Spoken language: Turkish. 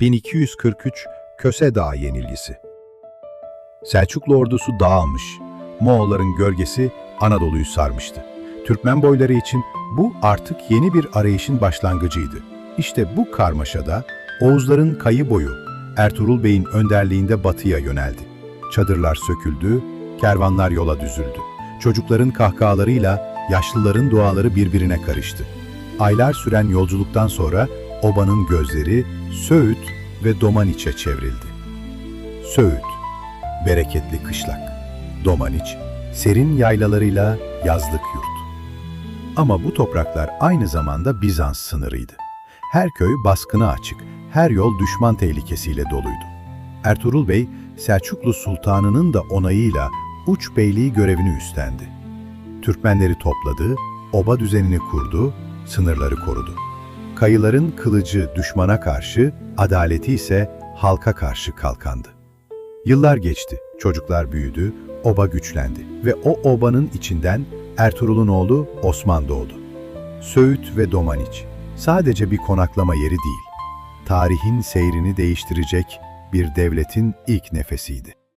1243 Köse Dağı yenilgisi. Selçuklu ordusu dağılmış. Moğolların gölgesi Anadolu'yu sarmıştı. Türkmen boyları için bu artık yeni bir arayışın başlangıcıydı. İşte bu karmaşada Oğuzların kayı boyu Ertuğrul Bey'in önderliğinde batıya yöneldi. Çadırlar söküldü, kervanlar yola düzüldü. Çocukların kahkahalarıyla yaşlıların duaları birbirine karıştı. Aylar süren yolculuktan sonra obanın gözleri Söğüt ve Domaniç'e çevrildi. Söğüt, bereketli kışlak. Domaniç, serin yaylalarıyla yazlık yurt. Ama bu topraklar aynı zamanda Bizans sınırıydı. Her köy baskına açık, her yol düşman tehlikesiyle doluydu. Ertuğrul Bey, Selçuklu Sultanı'nın da onayıyla uç beyliği görevini üstlendi. Türkmenleri topladı, oba düzenini kurdu, sınırları korudu. Kayıların kılıcı düşmana karşı, adaleti ise halka karşı kalkandı. Yıllar geçti, çocuklar büyüdü, oba güçlendi ve o obanın içinden Ertuğrul'un oğlu Osman doğdu. Söğüt ve Domaniç sadece bir konaklama yeri değil, tarihin seyrini değiştirecek bir devletin ilk nefesiydi.